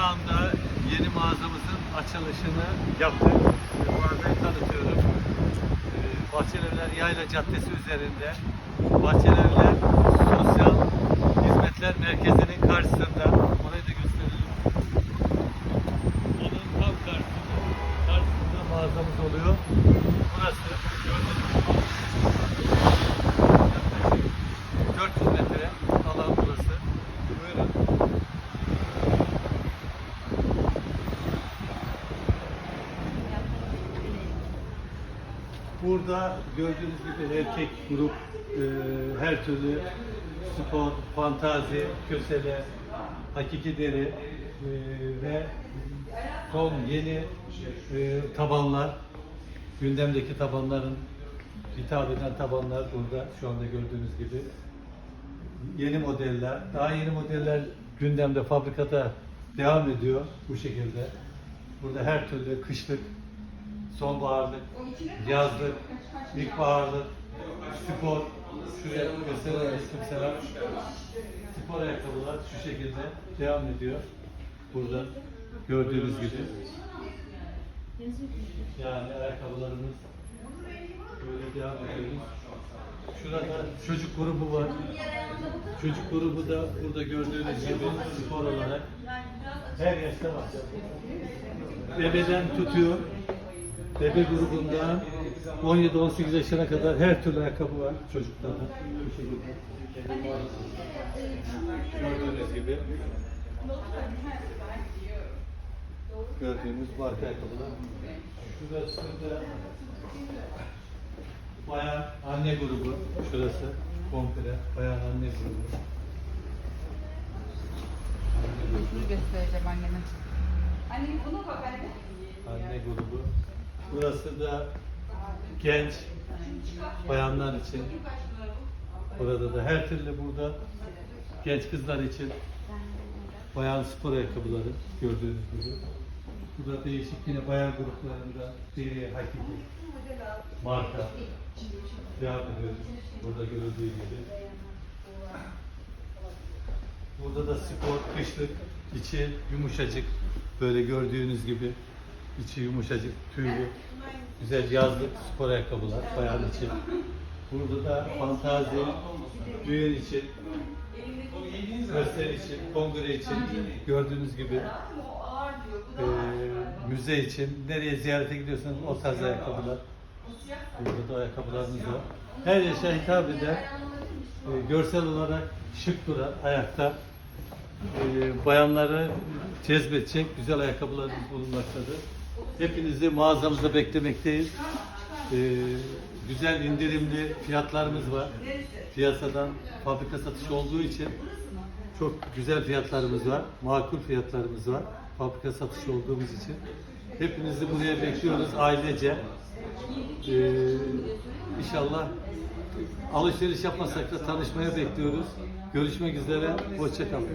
anda yeni mağazamızın açılışını yaptık. Mağazayı tanıtıyorum. Ee, Bahçelievler Yayla Caddesi üzerinde Bahçelievler Sosyal Hizmetler Merkezi'nin karşısında. Orayı da gösterelim. Onun tam karşısında, karşısında mağazamız oluyor. Burası gördüğünüz gibi 400 metre Burada gördüğünüz gibi erkek grup e, her türlü spor, fantazi, kösele, hakiki deri e, ve son yeni e, tabanlar, gündemdeki tabanların hitap eden tabanlar burada şu anda gördüğünüz gibi. Yeni modeller, daha yeni modeller gündemde, fabrikada devam ediyor bu şekilde. Burada her türlü kışlık, sonbaharlık, yazlık, ilkbaharlık, spor, şuraya gösterelim mesela spor ayakkabılar şu şekilde devam ediyor. Burada gördüğünüz gibi. Yani ayakkabılarımız böyle devam ediyoruz. Şurada çocuk grubu var. Çocuk grubu da burada gördüğünüz gibi spor olarak her yaşta var. Bebeden tutuyor. Bebe grubundan 17-18 yaşına kadar her türlü ayakkabı var çocuklarda. Bu şekilde. Gördüğünüz gibi. Gördüğünüz marka ayakkabılar. Şurası da bayan anne grubu. Şurası komple bayan anne grubu. Bunu göstereceğim anneme. Anne buna bak anne. Anne grubu. Burası da genç bayanlar için. Burada da her türlü burada genç kızlar için bayan spor ayakkabıları gördüğünüz gibi. Burada değişik yine bayan gruplarında deri, hakiki, marka devam ediyoruz. Burada görüldüğü gibi. Burada da spor, kışlık, içi yumuşacık. Böyle gördüğünüz gibi içi yumuşacık, tüylü, güzel yazlık spor ayakkabılar bayan için. Burada da fantazi, düğün için, gösteri için, kongre için gördüğünüz gibi eee, müze için nereye ziyarete gidiyorsanız o tarz ayakkabılar. Burada da ayakkabılarımız var. Her yaşa hitap eden, e, görsel olarak şık duran ayakta e, bayanları cezbedecek güzel ayakkabılarımız bulunmaktadır. Hepinizi mağazamızda beklemekteyiz. E, güzel indirimli fiyatlarımız var. Piyasadan fabrika satışı olduğu için çok güzel fiyatlarımız var. Makul fiyatlarımız var. Fabrika satışı olduğumuz için. Hepinizi buraya bekliyoruz ailece. Ee, inşallah alışveriş yapmasak da tanışmaya bekliyoruz. Görüşmek üzere. Hoşçakalın.